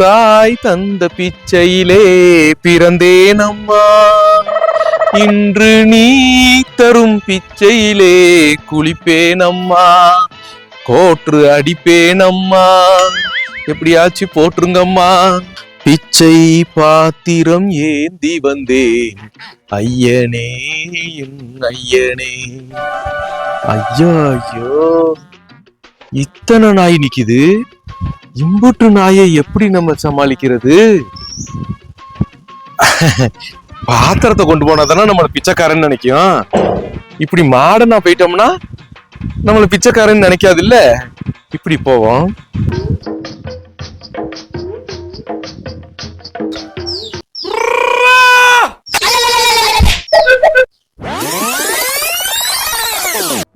தாய் தந்த பிச்சையிலே பிறந்தேன் அம்மா. இன்று நீ தரும் பிச்சையிலே குளிப்பேன் அம்மா. கோற்று அடிப்பேன் அம்மா. எப்படியாச்சு போட்டுருங்கம்மா பிச்சை பாத்திரம் ஏந்தி வந்தேன். ஐயனே என் ஐயனே. ஐயோ ஐயோ. இத்தனை நாய் நிக்குது. இம்புட்டு நாயை எப்படி நம்ம சமாளிக்கிறது? பாத்திரத்தை கொண்டு போனா தானே நம்மள பிச்சைக்காரன்னு நினைக்கும். இப்படி மாடனா போயிட்டோம்னா நம்மள பிச்சைக்காரன்னு நினைக்காது இல்ல இப்படி போவோம்.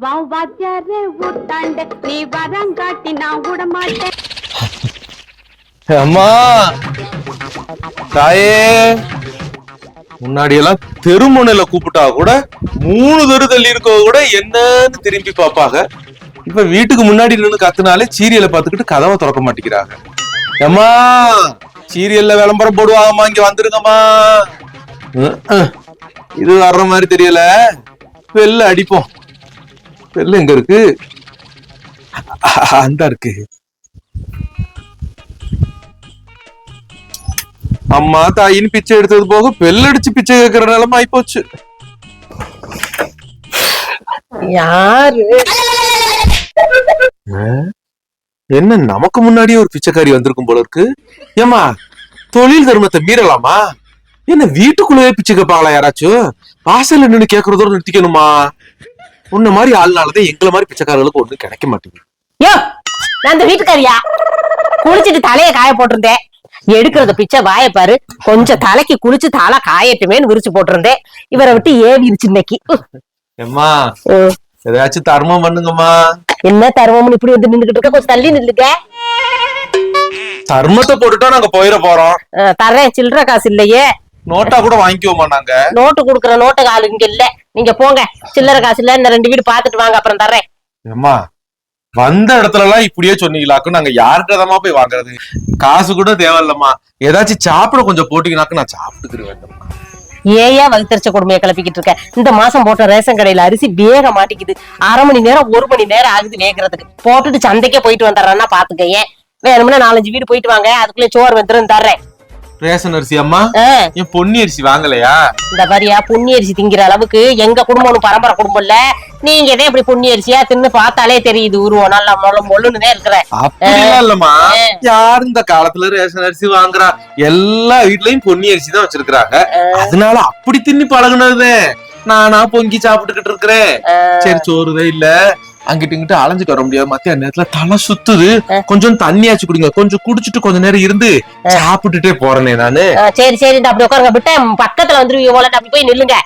வாவ் வாத்தியாரே ஊத்தாண்ட நீ வரங்காட்டி நான் விட மாட்டேன் அம்மா தாயே முன்னாடி எல்லாம் தெருமுனையில கூப்பிட்டா கூட மூணு தெரு தள்ளி இருக்கவ கூட என்னன்னு திரும்பி பாப்பாங்க இப்ப வீட்டுக்கு முன்னாடி நின்று கத்துனாலே சீரியலை பார்த்துக்கிட்டு கதவை திறக்க மாட்டேங்கிறாங்க அம்மா சீரியல்ல விளம்பரம் போடுவாங்கம்மா இங்க வந்துருங்கம்மா இது வர்ற மாதிரி தெரியல வெள்ள அடிப்போம் வெள்ள எங்க இருக்கு அந்த இருக்கு அம்மா தாயின்னு பிச்சை எடுத்தது போக பெல்லடிச்சு பிச்சை கேட்கிற நிலைமை ஆயிப்போச்சு. யாரு? என்ன நமக்கு முன்னாடியே ஒரு பிச்சைக்காரி வந்திருக்கும் போல இருக்கு? ஏமா தொழில் தர்மத்தை மீறலாமா? என்ன வீட்டுக்குள்ளேயே பிச்சை கேட்பாங்களா யாராச்சும் வாசல்ல நின்னு கேக்குறதோட நிறுத்திக்கணுமா? உன்ன மாதிரி ஆள்னாலதான் எங்களை மாதிரி பிச்சைக்காரர்களுக்கு ஒண்ணு கிடைக்க மாட்டேங்குது. நான் இந்த வீட்டுக்காரியா? குளிச்சிட்டு தலைய காய போட்டிருந்தேன். எடுக்கிறத பிச்சை வாய பாரு. கொஞ்சம் தலைக்கு குளிச்சு தலை காயட்டுமேன்னு விரிச்சு போட்டிருந்தேன். இவரை விட்டு ஏவிருச்சு இன்னைக்கு. உம். ஏதாச்சும் தர்மம் பண்ணுங்கம்மா. என்ன தருவம்னு இப்படி வந்து நின்னுகிட்டு இருக்க? கொஞ்சம் தள்ளி நில்லுங்க. தர்மத்தை போட்டுட்டா நாங்க போயிட போறோம். அஹ், தர்றேன். சில்லற காசு இல்லையே. நோட்டா கூட வாங்கிக்குவோமா நாங்க. நோட்டு குடுக்குற நோட்டு ஆளு இங்க இல்ல. நீங்க போங்க. சில்லற காசு இல்ல. இந்த ரெண்டு வீடு பாத்துட்டு வாங்க. அப்புறம் தர்றேன். ஏம்மா வந்த இடத்துல எல்லாம் இப்படியே சொன்னீங்களாக்கும் நாங்க யார்கிட்டதாம்மா போய் வாங்குறது? காசு கூட தேவையில்லம்மா. ஏதாச்சும் சாப்பிட கொஞ்சம் போட்டீங்கன்னாக்கு நான் சாப்பிட்டுக்கிறேன் ஏயா வகுத்தரிச்ச கொடுமையை கிளப்பிக்கிட்டு இருக்க? இந்த மாசம் போட்ட ரேஷன் கடையில அரிசி வேக மாட்டிக்குது. அரை மணி நேரம் ஒரு மணி நேரம் ஆகுது வேகிறதுக்கு. போட்டுட்டு சந்தைக்கே போயிட்டு வந்துடுறேன்னா பாத்துக்க ஏன் வேணும்னா நாலஞ்சு வீடு போயிட்டு வாங்க. அதுக்குள்ளே சோறு வந்துடும் தர்றேன். ரேஷன் அரிசி அம்மா. என் பொன்னி அரிசி வாங்கலையா? இந்த மாதிரியா புண்ணி அரிசி திங்கிற அளவுக்கு எங்க குடும்பம் பரம்பரை குடும்பம் இல்ல நீங்க எதே இப்படி புண்ணி அரிசியா தின்னு பார்த்தாலே தெரியுது உருவம். நல்லா மொள்ள மொள்ளுன்னு இருக்கிற அப்படிலாம் இல்லம்மா. யார் இந்த காலத்துல ரேஷன் அரிசி வாங்குறா? எல்லா வீட்லயும் பொன்னி அரிசி தான் வச்சிருக்காங்க அதனால அப்படி தின்னி பழகுனது நானா பொங்கி சாப்பிட்டுக்கிட்டு இருக்கிறேன். சரி சோறுதே இல்ல. அங்கிட்டு இங்கிட்டு அலைஞ்சிட்டு வர முடியாது. மத்திய நேரத்துல தலை சுத்துது. கொஞ்சம் தண்ணியாச்சு குடிங்க. கொஞ்சம் குடிச்சிட்டு கொஞ்ச நேரம் இருந்து சாப்பிட்டுட்டே போறேனே நானு. சரி சரி அப்படி உட்காருங்க. விட்ட பக்கத்துல வந்துருவீங்க போல. அப்படி போய் நில்லுங்க.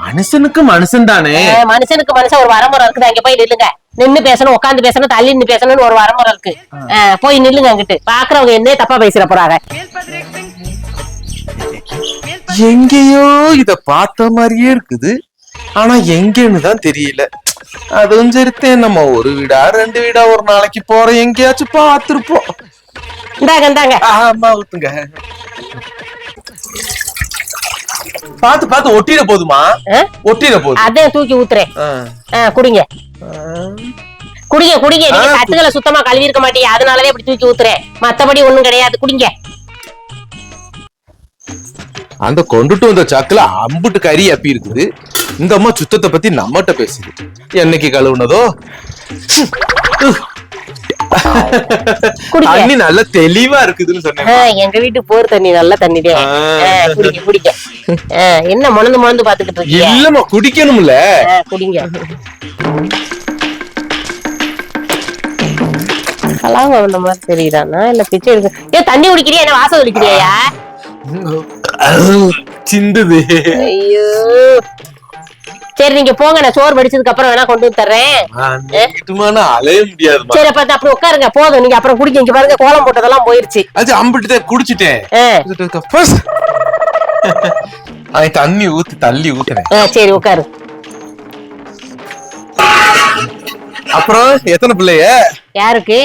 மனுஷனுக்கு மனுஷன் தானே. மனுஷனுக்கு மனுஷன் ஒரு வரமுறை இருக்குது. அங்க போய் நில்லுங்க. நின்னு பேசணும் உட்காந்து பேசணும் தள்ளி நின்னு பேசணும்னு ஒரு வரமுறை இருக்கு. போய் நில்லுங்க அங்கிட்டு. பாக்குறவங்க என்ன தப்பா பேசிட போறாங்க. எங்கேயோ இத பார்த்த மாதிரியே இருக்குது. ஆனா எங்கன்னு தான் தெரியல. அதுவும் சரித்தேன் நம்ம ஒரு வீடா ரெண்டு வீடா ஒரு நாளைக்கு போறோம் எங்கேயாச்சும் பார்த்திருப்போம். இந்தாங்க இந்தாங்க. ஆமா ஊத்துங்க. பாத்து பாத்து ஒட்டிட போதுமா? ஒட்டிட போதும். அதே தூக்கி ஊத்துறேன். குடிங்க. குடிங்க குடிங்க. நீங்க தட்டுகளை சுத்தமா கழுவி இருக்க மாட்டீங்க. அதனாலதான் இப்படி தூக்கி ஊத்துறேன். மத்தபடி ஒண்ணும் கிடையாது. குடிங்க. அந்த கொண்டுட்டு வந்த சாக்குல அம்புட்டு கறி அப்பி இருக்குது இந்த அம்மா சுத்தத்தை பத்தி நம்மகிட்ட பேசுது. என்னைக்கு கழுவுனதோ? தண்ணி நல்ல தெளிவா இருக்குதுன்னு சொன்னேன். எங்க வீட்டு போர் தண்ணி நல்ல தண்ணி குடிங்க ஆ, என்ன முணந்து முணந்து பாத்துக்கிட்டு இருக்கீங்க? இல்லம்மா குடிக்கணும்ல. குடிங்க. கலாம வந்த மாதிரி தெரியுதானா இல்ல பிச்சை எடுக்க ஏன் தண்ணி குடிக்கிறியா? என்ன வாசம் குடிக்கிறியா சிந்துது. ஐயோ. சரி நீங்க போங்க நான் சோறு வடிச்சதுக்கு அப்புறம் வேணா கொண்டு வந்து தர்றேன். அலைய முடியாதுமா சரி அப்ப அப்படி உட்காருங்க போதும். நீங்க அப்புறம் குடிக்க இங்க பாருங்க கோலம் போட்டதெல்லாம் போயிருச்சு. அது அம்பிட்டு குடிச்சிட்டேன். தண்ணி ஊத்தி தள்ளி ஊத்துனேன் ஆ, சரி உட்காரு. அப்புறம் எத்தனை பிள்ளைய? யாருக்கு?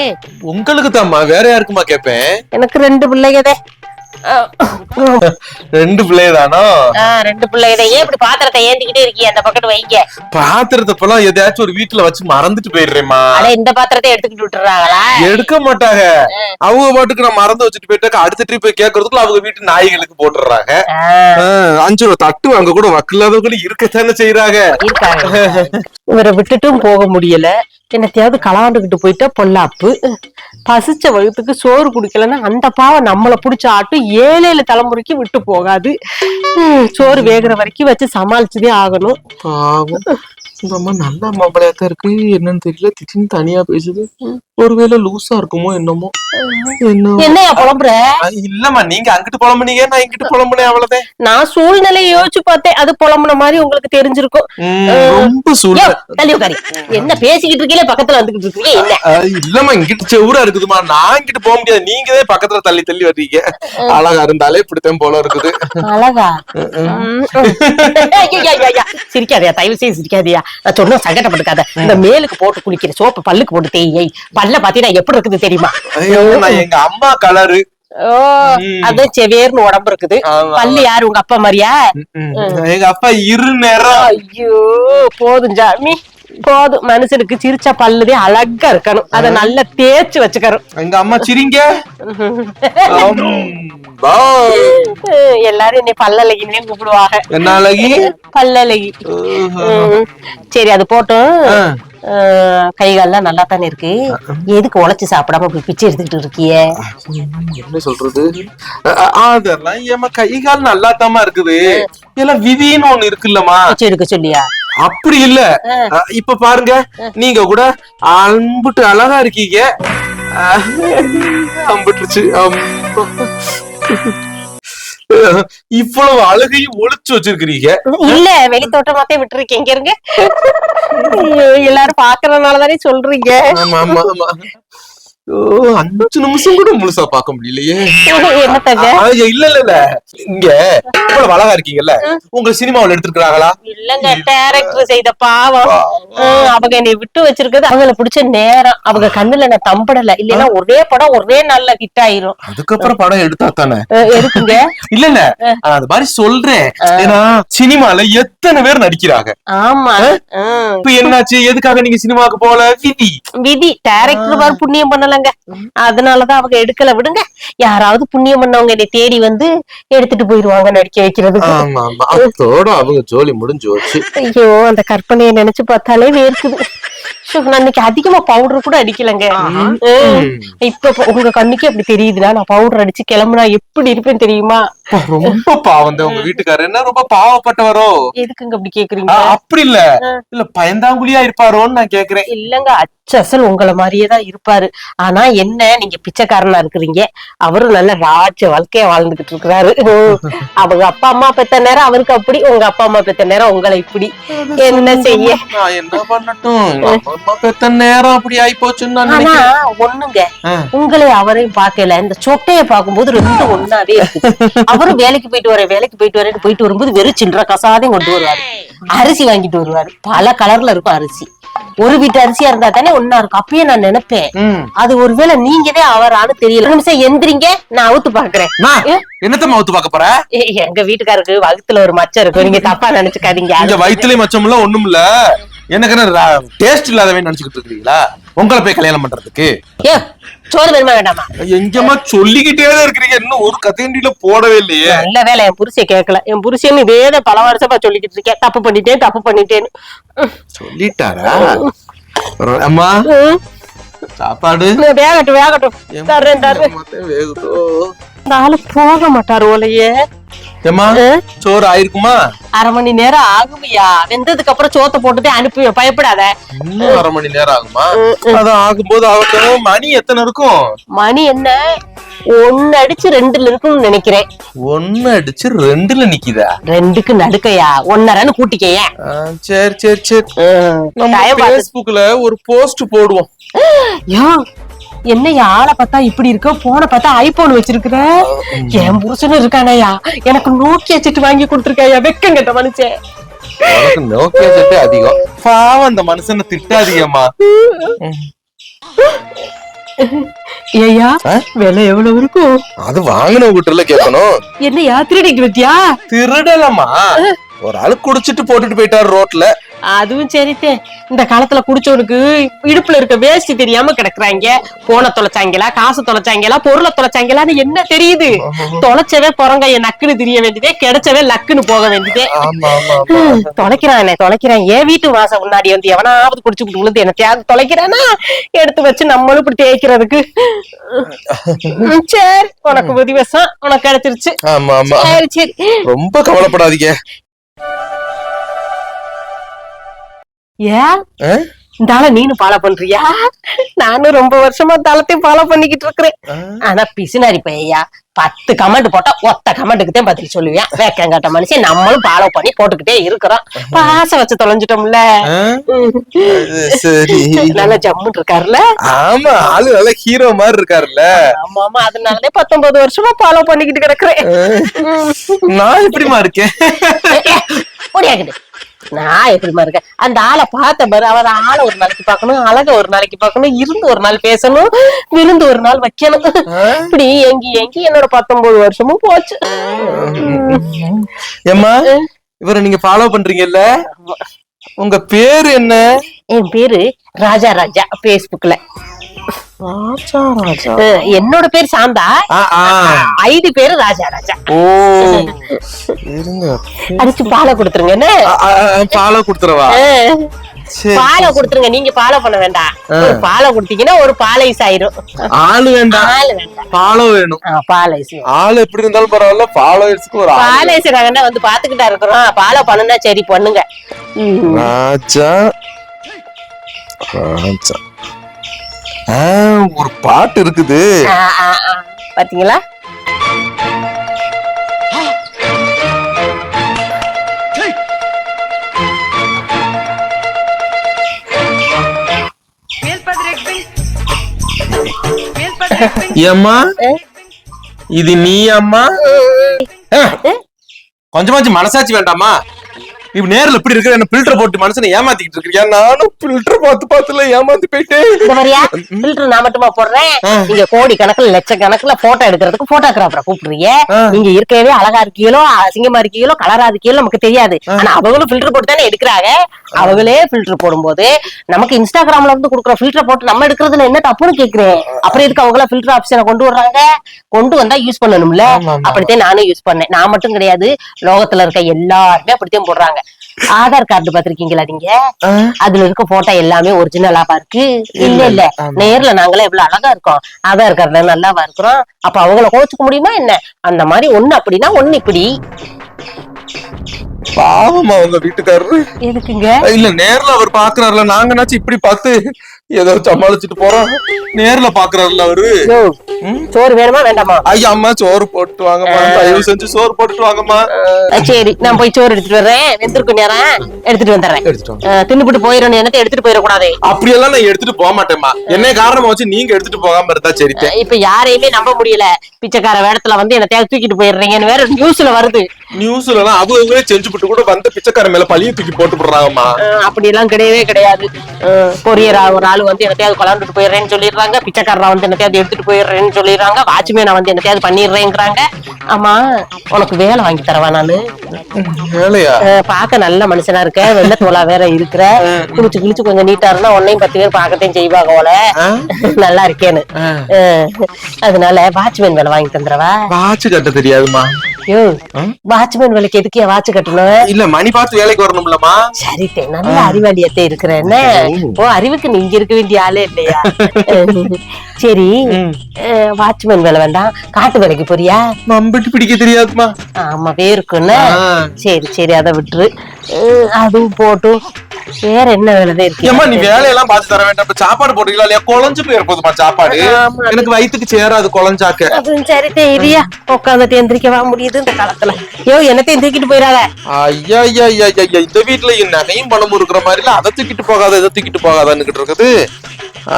உங்களுக்கு தாம்மா வேற யாருக்குமா கேப்பேன்? எனக்கு ரெண்டு பிள்ளைகதே ரெண்டு பிள்ளைய தானோ ரெண்டு பிள்ளைகதே ஏன் இப்படி பாத்திரத்தை ஏந்திக்கிட்டே இருக்கீங்க அந்த பக்கத்து வைங்க. பாத்திரத்தை இப்பெல்லாம் எதையாச்சும் ஒரு வீட்டுல வச்சு மறந்துட்டு போயிடுறேம்மா. அட இந்த பாத்திரத்தை எடுத்துக்கிட்டு விட்டுறாங்களா? எடுக்க மாட்டாங்க. அவங்க பாட்டுக்கு நான் மறந்து வச்சுட்டு போயிட்டாக்க அடுத்த ட்ரிப் கேக்குறதுக்குள்ள அவங்க வீட்டு நாய்களுக்கு போட்டுறாங்க அஞ்சு ரூபா தட்டு அங்க கூட வக்கில்லாதவங்களும் இருக்கத்தானே செய்யறாங்க இவரை விட்டுட்டும் போக முடியல. என்னத்தையாவது கலாண்டுகிட்டு போயிட்டா பொல்லாப்பு. பசிச்ச வகுத்துக்கு சோறு குடிக்கலன்னா அந்த பாவம் நம்மள புடிச்ச ஆட்டு ஏழு ஏழு தலைமுறைக்கு விட்டு போகாது. சோறு வேகுற வரைக்கும் வச்சு சமாளிச்சுதே ஆகணும். பாவம். இந்த அம்மா நல்ல தான் இருக்கு. என்னன்னு தெரியல. திடீர்னு தனியா பேசுது. ஒருவேளை லூசா இருக்குமோ என்னமோ? என்ன? என்னையா புலம்புற? இல்லம்மா நீங்க அங்கிட்டு புலம்புனீங்க நான் இங்கிட்டு புலம்புனேன் அவ்வளவுதான். நான் சூழ்நிலையை யோசிச்சு பார்த்தேன் அது புலம்புன மாதிரி உங்களுக்கு தெரிஞ்சிருக்கும். ரொம்ப சூழ்நிலை. என்ன பேசிக்கிட்டு இருக்கீங்களே? பக்கத்துல வந்துகிட்டு இருக்கீங்க இல்லம்மா இங்கிட்டு செவுரா இருக்குதுமா நான் இங்கிட்டு போக முடியாது. நீங்க தான் பக்கத்துல தள்ளி தள்ளி வர்றீங்க. அழகா இருந்தாலே இப்படித்தான் போல இருக்குது. அழகா. சிரிக்காதயா? தயவு செய்து சிரிக்காதயா? நான் சொன்ன சங்கடப்பட்டுக்காத. இந்த மேலுக்கு போட்டு குளிக்கிற சோப்பு பல்லுக்கு போட்டு தேயை பல்ல பாத்தீங்கன்னா எப்படி இருக்குது தெரியுமா? எங்க அம்மா கலரு ஓ அதான் செவேர்னு உடம்பு இருக்குது. பல்லு யாரு? உங்க அப்பா மாதிரியா? எங்க அப்பா இரு நேரம். ஐயோ போதும் ஜாமி. போதும் மனுஷனுக்கு சிரிச்ச பல்லுதே அழகா இருக்கணும். அத நல்லா தேய்ச்சு வச்சுக்கணும். எங்க அம்மா சிரிங்க. எல்லாரும் என்னை பல்லழகினே கூப்பிடுவாங்க. என்ன அழகி? பல்லழகி. சரி அது போட்டும். அஹ், கை கால்லாம் நல்லா தானே இருக்கு எதுக்கு உழைச்சு சாப்பிடாம இப்படி பிச்சை எடுத்துக்கிட்டு இருக்கியே? என்ன சொல்றது? அதெல்லாம் ஏமா கை கால் நல்லா இருக்குது எல்லாம் விதின்னு ஒண்ணு இருக்குல்லம்மா. பிச்சை எடுக்க சொல்லியா? அப்படி இல்ல. இப்ப பாருங்க. நீங்க கூட அம்புட்டு அழகா இருக்கீங்க. அம்புட்டுருச்சு. அம்பு. இவ்வளவு அழகையும் ஒளிச்சு வச்சிருக்கிறீங்க. இல்ல வெளித்தோட்டமாத்தே விட்டுருக்கேன் இங்க இருங்க. எல்லாரும் பாக்குறதுனால தானே சொல்றீங்க. ஆமா ஆமா ஆமா. அஞ்சு நிமிஷம் கூட முழுசா பார்க்க முடியலையே. இல்ல இல்ல இல்ல. இங்க இவ்வளவு அழகா இருக்கீங்கல்ல. உங்க சினிமாவுல எடுத்திருக்காங்களா இல்லங்க டேரக்டர் செய்த பாவம். அவங்க என்னை விட்டு வச்சிருக்கிறது அவங்கள பிடிச்ச நேரம். அவங்க கண்ணுல நான் தம்படல. இல்லைன்னா ஒரே படம் ஒரே நாள்ல ஹிட் ஆயிரும். அதுக்கப்புறம் படம் எடுத்தா தானே? அஹ், எதுக்குங்க இல்ல இல்ல. அது மாதிரி சொல்றேன். ஏன்னா சினிமால எத்தனை பேர் நடிக்கிறாங்க? ஆமா. இப்ப என்னாச்சு? எதுக்காக நீங்க சினிமாக்கு போல விதி. விதி. டேரக்டர் புண்ணியம் பண்ணலங்க அதனாலதான் அவங்க எடுக்கல. விடுங்க. யாராவது புண்ணியம் பண்ணவங்க என்னை தேடி வந்து எடுத்துட்டு போயிருவாங்க நடிக்க ஆமா அதோட அவங்க ஜோலி முடிஞ்சு வச்சு ஐயோ அந்த கற்பனையை நினைச்சு பார்த்தாலே வேர்க்குது. இன்னைக்கு அதிகமா பவுடர் கூட அடிக்கலங்க. இப்ப உங்க கண்ணுக்கு அப்படி தெரியுதுல நான் பவுடர் அடிச்சு கிளம்புனா எப்படி இருப்பேன் தெரியுமா? ரொம்ப பாவம் உங்க வீட்டுக்காரர். என்ன ரொம்ப பாவப்பட்டவரோ? எதுக்குங்க அப்படி கேக்குறீங்க? அப்படி இல்ல. இல்ல பயந்தாங்குழியா இருப்பாரோன்னு நான் கேக்குறேன். இல்லங்க அச்சசல் உங்கள மாதிரியே தான் இருப்பாரு. ஆனா என்ன நீங்க பிச்சைக்காரனா இருக்கிறீங்க? அவரும் நல்ல ராஜ வாழ்க்கைய வாழ்ந்துகிட்டு இருக்கிறாரு. அவங்க அப்பா அம்மா பெத்த நேரம் அவருக்கு அப்படி உங்க அப்பா அம்மா பெத்த நேரம் உங்களை இப்படி. என்ன செய்ய? என்ன பண்ணட்டும்? பெத்த நேரம் அப்படி ஆயி போச்சுன்னு ஒண்ணுங்க. உங்களை அவரையும் பார்க்கல. இந்த சொட்டைய பார்க்கும்போது ரெண்டும் ஒண்ணாவே இருக்கு அவரும் வேலைக்கு போயிட்டு வரேன் வேலைக்கு போயிட்டு வரேன்னு போயிட்டு வரும்போது வெறும் சில்லற கசாதையும் கொண்டு வருவாரு. அரிசி வாங்கிட்டு வருவாரு. பல கலர்ல இருக்கும் அரிசி. ஒரு வீட்டு அரிசியா இருந்தா தானே ஒன்னா இருக்கும். அப்பயே நான் நினைப்பேன். அது ஒருவேளை நீங்கதே அவரானு தெரியல. நிமிஷம் எந்திரிங்க நான் அவுத்து பாக்குறேன். நான் என்னத்த மவுத்து பார்க்க போற? எங்க வீட்டுக்காருக்கு வகுத்துல ஒரு மச்சம் இருக்கும். நீங்க தப்பா நினைச்சுக்காதீங்க. இங்க வயிற்றுலயும் மச்சம் இல்ல ஒண்ணும் இல்ல. எனக்கு டேஸ்ட் இல்லாதவன் நினைச்சுக்கிட்டு இருக்கீங்களா? உங்களை போய் கல்யாணம் பண்றதுக்கு. ஏ சோறு வேணுமா வேண்டாமா? எங்கம்மா சொல்லிக்கிட்டே தான் இருக்கிறீங்க. இன்னும் ஒரு கதையண்டியில போடவே இல்லையே. நல்ல வேலை என் புருஷன் கேட்கல. என் புருஷன் இதே தான் பல வருஷமா சொல்லிக்கிட்டு இருக்கேன். தப்பு பண்ணிட்டேன் தப்பு பண்ணிட்டேன்னு. சொல்லிட்டாரா? அம்மா சாப்பாடு? வேகட்டும் வேகட்டும். தர்றேன் தர்றேன். இந்த ஆளு போக மாட்டாரு ஓலையே ஏம்மா சோறு ஆயிருக்குமா? அரை மணி நேரம் ஆகுமையா? வெந்ததுக்கு அப்புறம் சோத்தை போட்டுட்டு அனுப்பி பயப்படாத. இன்னும் அரை மணி நேரம் ஆகுமா? அது ஆகும்போது ஆகட்டும் மணி எத்தனை இருக்கும்? மணி என்ன? ஒன்னு அடிச்சு ரெண்டுல இருக்கும்னு நினைக்கிறேன். ஒண்ணு அடிச்சு ரெண்டுல நிக்குதா? ரெண்டுக்கு நடுக்கையா? ஒன்னரைன்னு கூட்டிக்கைய. சரி சரி சரி. நம்ம Facebookல ஒரு போஸ்ட் போடுவோம். யோ. என்னையா ஆளை பார்த்தா இப்படி இருக்க? போன பார்த்தா ஐபோன் வச்சிருக்கிற? என் புருஷனும் இருக்கானயா? எனக்கு நோக்கியா செட்டு வாங்கி கொடுத்துருக்காயா? வெக்கம் கட்ட மனுஷன். நோக்கியா செட்டே அதிகம். பாவம் அந்த மனுஷனை திட்டாதீங்கம்மா. ஏயா? விலை எவ்வளவு இருக்கும்? அது வாங்கின வீட்டுல கேட்கணும். என்னையா திருடிட்டு வச்சியா திருடலம்மா. ஒரு ஆளு குடிச்சிட்டு போட்டுட்டு போயிட்டாரு ரோட்ல. அதுவும் சரித்தே இந்த காலத்துல குடிச்சவனுக்கு இடுப்புல இருக்க வேஷ்டி தெரியாம கிடக்குறாங்க. போன தொலைச்சாங்களா காசு தொலைச்சாங்களா பொருளை தொலைச்சாங்களான்னு என்ன தெரியுது? தொலைச்சவே பொறங்க என் நக்குன்னு தெரிய வேண்டியதே கிடைச்சவே லக்குன்னு போக வேண்டியதே. தொலைக்கிறானே தொலைக்கிறான். ஏன் வீட்டு வாசம் முன்னாடி வந்து எவனாவது குடிச்சு விட்டு விழுந்து என்னத்தையாவது தொலைக்கிறானா? எடுத்து வச்சு நம்மளும் இப்படி தேய்க்கிறதுக்கு. சரி உனக்கு உதவிவசம் உனக்கு கிடைச்சிருச்சு. ஆமா ஆமா. சரி சரி. ரொம்ப கவலைப்படாதீங்க. ஏன்? இந்த ஆளை நீனும் ஃபாலோ பண்றியா? நானும் ரொம்ப வருஷமா தளத்தையும் ஃபாலோ பண்ணிக்கிட்டு இருக்கிறேன்? ஆனா பிசினாரி பையா பத்து கமெண்ட் போட்டா ஒத்த கமெண்ட்டுக்கு தான் பதில் சொல்லுவேன். வேக்கங்கட்ட மனுஷன் நம்மளும் ஃபாலோ பண்ணி போட்டுக்கிட்டே இருக்கிறோம். பாசம் வச்சு தொலைஞ்சிட்டோம்ல. நல்லா ஜம்முன்னு இருக்காருல்ல? ஆமா ஆளு நல்ல ஹீரோ மாதிரி இருக்காருல்ல. ஆமா ஆமா அதனாலதான் பத்தொன்பது வருஷமா ஃபாலோ பண்ணிக்கிட்டு கிடக்குறேன் நான் எப்படிமா இருக்கேன்? நான் எப்படிமா இருக்கேன்? அந்த ஆளை பார்த்த பாரு அவர் ஆளை ஒரு நாளைக்கு பார்க்கணும் அழக ஒரு நாளைக்கு பார்க்கணும் இருந்து ஒரு நாள் பேசணும் விருந்து ஒரு நாள் வைக்கணும். இப்படி எங்கி எங்கி என்னோட பத்தொன்பது வருஷமும் போச்சு. ஏம்மா இவரை நீங்க ஃபாலோ பண்றீங்கல்ல? உங்க பேர் என்ன? என் பேரு ராஜா ராஜா பேஸ்புக்ல ராஜா ராஜா. அஹ் என்னோட பேர் சாந்தா. ஐடி பேரு ராஜா ராஜா. ஓ. இருங்க. அடிச்சு பாலை கொடுத்துருங்க என்ன? ஃபாலோ கொடுத்துறவா பாலை கொடுத்துருங்க. நீங்க ஃபாலோ பண்ண வேண்டாம். ஒரு பாலை கொடுத்தீங்கன்னா ஒரு பாலைஸ் ஆயிரும் ஆளு வேண்டாம். பால் வேண்டாம். ஃபாலோ வேணும். பாலைஸ் ஆளு எப்படி இருந்தாலும் பரவாயில்ல ஃபாலோவர்ஸ்க்கு ஒரு ஆளு. பாலைஸ் நாங்க வந்து பாத்துக்கிட்டா இருக்கிறோம் பாலை பண்ணுனா சரி பண்ணுங்க. ராஜா. ராஜா. ஒரு பாட்டு இருக்குது. பாத்தீங்களா? ஏம்மா. இது நீ அம்மா கொஞ்சமாச்சும் மனசாட்சி வேண்டாமா? இப்ப நேர்ல இப்படி இருக்கிற என்ன பில்டர் போட்டு மனுஷனை ஏமாத்திக்கிட்டு இருக்கியா நானும் பில்டர் பார்த்து பார்த்துல ஏமாத்தி போயிட்டேன். ஃபில்டர் நான் மட்டுமா போடுறேன்? நீங்க கோடி கணக்குல லட்ச கணக்குல போட்டோ எடுக்கிறதுக்கு போட்டோகிராஃபரை கூப்பிடுறீங்க. நீங்க இருக்கவே அழகா இருக்கீங்களோ அசிங்கமா இருக்கீங்களோ கலரா இருக்கீங்களோ நமக்கு தெரியாது. ஆனா அவங்களும் ஃபில்டர் போட்டு தானே எடுக்கிறாங்க. அவங்களே ஃபில்டர் போடும்போது நமக்கு இன்ஸ்டாகிராம்ல இருந்து கொடுக்குற ஃபில்டர் போட்டு நம்ம எடுக்கிறதுல என்ன தப்புன்னு கேக்குறேன். அப்புறம் எதுக்கு அவங்கள ஃபில்டர் ஆப்ஷனை கொண்டு வர்றாங்க? கொண்டு வந்தா யூஸ் பண்ணணும்ல. அப்படித்தான் நானும் யூஸ் பண்ணேன். நான் மட்டும் கிடையாது லோகத்துல இருக்க எல்லாருமே அப்படித்தான் போடுறாங்க. ஆதார் கார்டு பாத்திருக்கீங்களா நீங்க. அதுல இருக்க போட்டோ எல்லாமே ஒரிஜினலாவா இருக்கு இல்ல இல்ல நேர்ல நாங்களே எவ்வளவு அழகா இருக்கோம். ஆதார் கார்டுல நல்லாவா இருக்கிறோம் அப்ப அவங்கள கோச்சுக்க முடியுமா என்ன? அந்த மாதிரி ஒண்ணு அப்படின்னா ஒண்ணு இப்படி. பாவமா உங்க வீட்டுக்காரரு. எதுக்குங்க? இல்ல நேர்ல அவர் பாக்குறாருல. நாங்கனாச்சும் இப்படி பார்த்து ஏதோ சமாளிச்சுட்டு போறோம். நேர்ல பாக்குறாருல அவரு. சோறு வேணுமா? வேண்டாமா? ஐயா அம்மா சோறு போட்டு வாங்கம்மா. தயவு செஞ்சு சோறு போட்டுட்டு வாங்கம்மா. சரி நான் போய் சோறு எடுத்துட்டு வர்றேன். வெந்திருக்கும் நேரம். எடுத்துட்டு வந்துடுறேன். தின்னுபிட்டு போயிடணும் என்னத்தை எடுத்துட்டு போயிடக்கூடாது. அப்படியெல்லாம் நான் எடுத்துட்டு போக மாட்டேம்மா. என்ன காரணமா வச்சு நீங்க எடுத்துட்டு போகாம இருந்தா சரித்தேன் இப்ப யாரையுமே நம்ப முடியல. பிச்சைக்கார வேடத்துல வந்து என்ன தூக்கிட்டு போயிடுறீங்கன்னு வேற நியூஸ்ல வருது. நியூஸ்ல எல்லாம் அவங்களே செஞ்சுபிட்டு கூட வந்த பிச்சைக்கார மேல பழிய தூக்கி போட்டு போடுறாங்கம்மா அப்படி எல்லாம் கிடையவே கிடையாது. கொரியர் ஒரு ஆள் வந்து என்னத்தையாவது கொலாண்டுட்டு போயிடுறேன்னு சொல்லிடுறாங்க. பிச்சைக்காரா வந்து என்னத்தையாவது எடுத்துட்டு போயிடுறேன்னு சொல்லிடுறாங்க. வாட்ச்மேனை வந்து என்னத்தையாவது பண்ணிடுறேங்கிறாங்க. ஆமா உனக்கு வேலை வாங்கி தரவா நானு? வேலையா? அஹ் பார்க்க நல்ல மனுஷனா இருக்க. வெள்ள தோலா வேற இருக்கிற. குளிச்சு குளிச்சு கொஞ்சம் நீட்டா இருந்தா உன்னையும் பத்து பேர் பார்க்கத்தையும் செய்வாங்க போல. நல்லா இருக்கேன்னு. அதனால வாட்ச்மேன் வேலை வாங்கி தந்துடவா? வாட்ச் கட்ட தெரியாதுமா யோ வாட்ச்மேன் வேலைக்கு எதுக்கே வாட்ச் கட்டணும்? இல்ல மணி பார்த்து வேலைக்கு வரணும்லமா சரிட்டே நல்ல அறிவாளியத்தே இருக்கிற என்ன ஓ அறிவுக்கு நீங்க இருக்க வேண்டிய ஆளே இல்லையா? சரி வாட்ச்மேன் வேலை வேண்டாம். காட்டு வேலைக்கு போறியா? நம்பிட்டு பிடிக்க தெரியாதுமா ஆமா வேர்க்குன்னு. ஆ. சரி சரி அதை விட்டுரு. அதுவும் போட்டும். வேற என்ன நீ வேலையெல்லாம் பார்த்து தர வேண்டாம். இப்ப சாப்பாடு போட்டுக்கலாம் இல்லையா? குழஞ்சு போயிருப்போதுமா சாப்பாடு. ஆமா. எனக்கு வயித்துக்கு சேராது குழஞ்சாக்க. அதுவும் சரிட்டே இரியா. உட்காந்துட்டு எந்திரிக்கவா முடியுது இந்த காலத்துல. யோ என்னத்தையும் தூக்கிட்டு போயிடாத ஐயா ஐயா ஐயா ஐயா, ஐயா இந்த வீட்டுல நகையும் பணமும் இருக்கிற மாதிரி இல்ல. அதை தூக்கிட்டு போகாத இதை தூக்கிட்டு போகாதான்னு இருக்குது.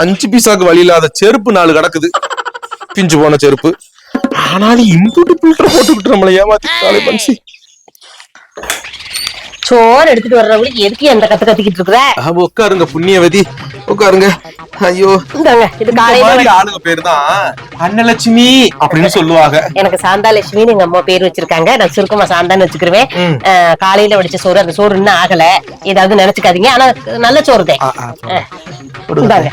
அஞ்சு பீசாக்கு வழி இல்லாத செருப்பு நாலு கிடக்குது. பிஞ்சு போன செருப்பு. ஆனாலும் இம்புட்டு பில்டர் போட்டுக்கிட்டு நம்மளை ஏமாத்திட்டாலே மனுஷி. சோறு எடுத்துட்டு வர்றவங்களுக்கு எதுக்கு எந்த கத்து கத்திக்கிட்டு இருக்கிற? உட்காருங்க புண்ணியவதி உட்காருங்க. ஐயோ. இந்தாங்க இது காலையில ஆளுங்க பேரு தான் அன்னலட்சுமி அப்படின்னு சொல்லுவாங்க. எனக்கு சாந்தா லட்சுமின்னு எங்க அம்மா பேர் வச்சிருக்காங்க. நான் சுருக்கமா சாந்தான்னு வச்சுக்கிருவேன். காலையில வடிச்ச சோறு அந்த சோறு இன்னும் ஆகல. ஏதாவது நினைச்சுக்காதீங்க. ஆனா நல்ல சோறு தான். இந்தாங்க.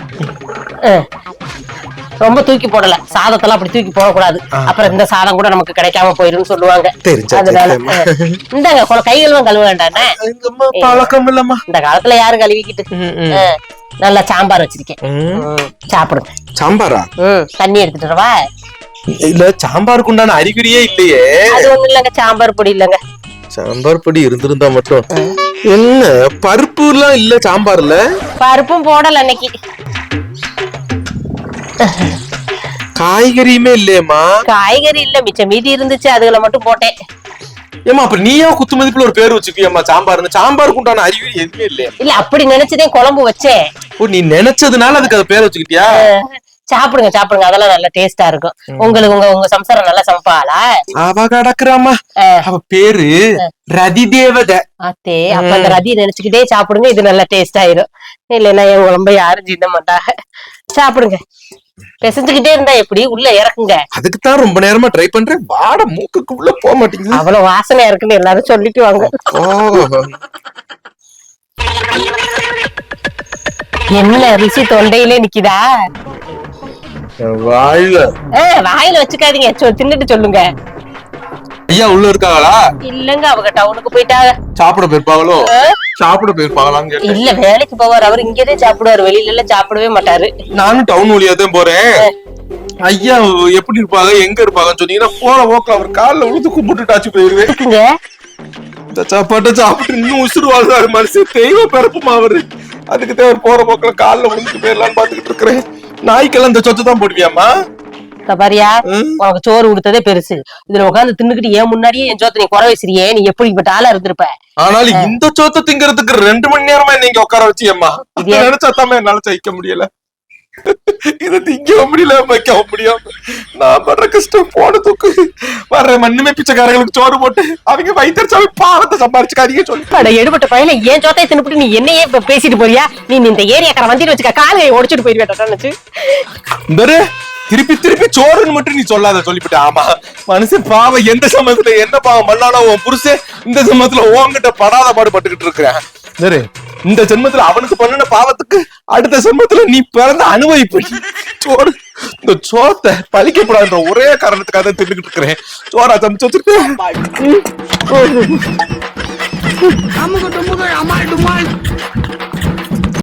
ரொம்ப தூக்கி போடல. சாதத்தெல்லாம் அப்படி தூக்கி போடக்கூடாது. அப்புறம் இந்த சாதம் கூட நமக்கு கிடைக்காம போயிரும்னு சொல்லுவாங்க. அதனால. இந்தாங்க கைகளும் கழுவ இல்லம்மா. இந்த காலத்துல யாரும் கழுவிக்கிட்டு. நல்லா சாம்பார் வச்சிருக்கேன். சாப்பிடுங்க. சாம்பாரா? தண்ணி எடுத்துட்டு வரவா? இல்ல சாம்பாருக்கு உண்டான அறிகுறியே இல்லையே. அது ஒண்ணும் இல்லைங்க சாம்பார் பொடி இல்லைங்க. சாம்பார் பொடி இருந்திருந்தா மட்டும். என்ன பருப்பு எல்லாம் இல்ல சாம்பார்ல? பருப்பும் போடல அன்னைக்கு. காய்கறியுமே இல்லையேம்மா. காய்கறி இல்ல மிச்சம். மீதி இருந்துச்சு அதுகளை மட்டும் போட்டேன். ஏமா அப்ப நீயா குத்து மதிப்புல ஒரு பேர் வச்சுக்கியம்மா சாம்பார்னு சாம்பாருக்கு உண்டான அறிகுறி எதுவுமே இல்லையா. இல்ல அப்படி நினைச்சதே குழம்பு வச்சேன். ஓ நீ நினைச்சதுனால அதுக்கு அது பேர் வச்சுக்கிட்டியா? சாப்பிடுங்க சாப்பிடுங்க. அதெல்லாம் நல்ல டேஸ்டா இருக்கும். உங்களுக்கு உங்க உங்க சம்சாரம் நல்லா சமைப்பாளா? அவ கடக்குறாமா. அவ பேரு ரதி தேவதை. அத்தே அப்ப அந்த ரதியை நினைச்சுக்கிட்டே சாப்பிடுங்க இது நல்லா டேஸ்ட் ஆயிரும். இல்லைன்னா என் குழம்ப யாரும் சிந்த மாட்டாங்க சாப்பிடுங்க. பிசைஞ்சுக்கிட்டே இருந்தா எப்படி? உள்ள இறக்குங்க. அதுக்கு தான் ரொம்ப நேரமா ட்ரை பண்றேன். வாட மூக்குக்கு உள்ள போக மாட்டேங்குது. அவ்வளவு வாசனையா இருக்குன்னு எல்லாரும் சொல்லிட்டு வாங்க. என்ன ருசி தொண்டையிலே நிக்குதா? அஹ், வாயில வச்சுக்காதீங்க. சொ- தின்னுட்டு சொல்லுங்க. ஐயா உள்ள இருக்காங்களா? இல்லங்க அவங்க டவுனுக்கு போயிட்டாங்க. சாப்பிட போயிருப்பாங்களோ? சாப்பிட போயிருப்பாங்களான்னு கேட்டேன் இல்ல வேலைக்கு போவார். அவர் இங்கதான் சாப்பிடுவாரு. வெளியில எல்லாம் சாப்பிடவே மாட்டாரு. நானும் டவுன் வழியா தான் போறேன் ஐயா எப்படி இருப்பாங்க எங்க இருப்பாங்கன்னு சொன்னீங்கன்னா போற போக்குல அவர் கால்ல விழுந்து கும்பிட்டுட்டாச்சு போயிருவேன். சாப்பாட்டை சாப்பிட்டு இன்னும் உசுறு வாழ்றாரு மனுஷன். தெய்வ பிறப்புமா அவரு. அதுக்கு அவர் போற போக்குல கால்ல விழுந்து போயிடலாம்னு பாத்துக்கிட்டு இருக்கிறேன். நாய்க்கெல்லாம் இந்த சொத்து தான் போடுவியாமா பாரியா. உனக்கு சோறு கொடுத்ததே பெருசு. இதுல உட்காந்து தின்னுக்கிட்டு ஏன் முன்னாடியே என் சோத்தை நீ குறை வச்சிருக்கியே நீ எப்படிப்பட்ட ஆளா இருந்திருப்ப? ஆனாலும் இந்த சோத்தை திங்கிறதுக்கு ரெண்டு மணி நேரமா நீங்க உட்கார வச்சியம்மா. இது ஏன்? நினைச்சா தான் என்னால சகிக்க முடியல. இதை திங்கவும் முடியல வைக்கவும் முடியாம. நான் படுற கஷ்டம் போன தூக்கு. வர்ற மண்ணுமே பிச்சைக்காரங்களுக்கு சோறு போட்டு அவங்க வயிற்றுச்சாமி பாவத்தை சம்பாரிச்சுக்காதீங்க சொல்லி. எடுபட்ட பையல ஏன் சோத்தையை தின்னுபிட்டு நீ என்னையே இப்ப பேசிட்டு போறியா? நீ இந்த ஏரியாக்கார வந்திட்டு வச்சுக்க காலையை உடைச்சிட்டு போயிருவேன் இந்தரு திருப்பி திருப்பி சோறுன்னு மட்டும் நீ சொல்லாத சொல்லிவிட்டு. ஆமா. மனுஷன் பாவம் எந்த சமயத்துல என்ன பாவம் பண்ணாலும் உன் புருஷன் இந்த சமயத்துல உன்கிட்ட படாத பாடுபட்டுக்கிட்டு இருக்கிறேன். சரி இந்த ஜென்மத்துல அவனுக்கு பண்ணின பாவத்துக்கு அடுத்த ஜென்மத்துல நீ பிறந்த அனுபவிப்பு. சோறு இந்த சோத்தை பழிக்கப்படாதுன்ற ஒரே காரணத்துக்காக தான் தின்னுக்கிட்டு இருக்கிறேன். சோறா சமைச்சு வச்சிருக்கேன்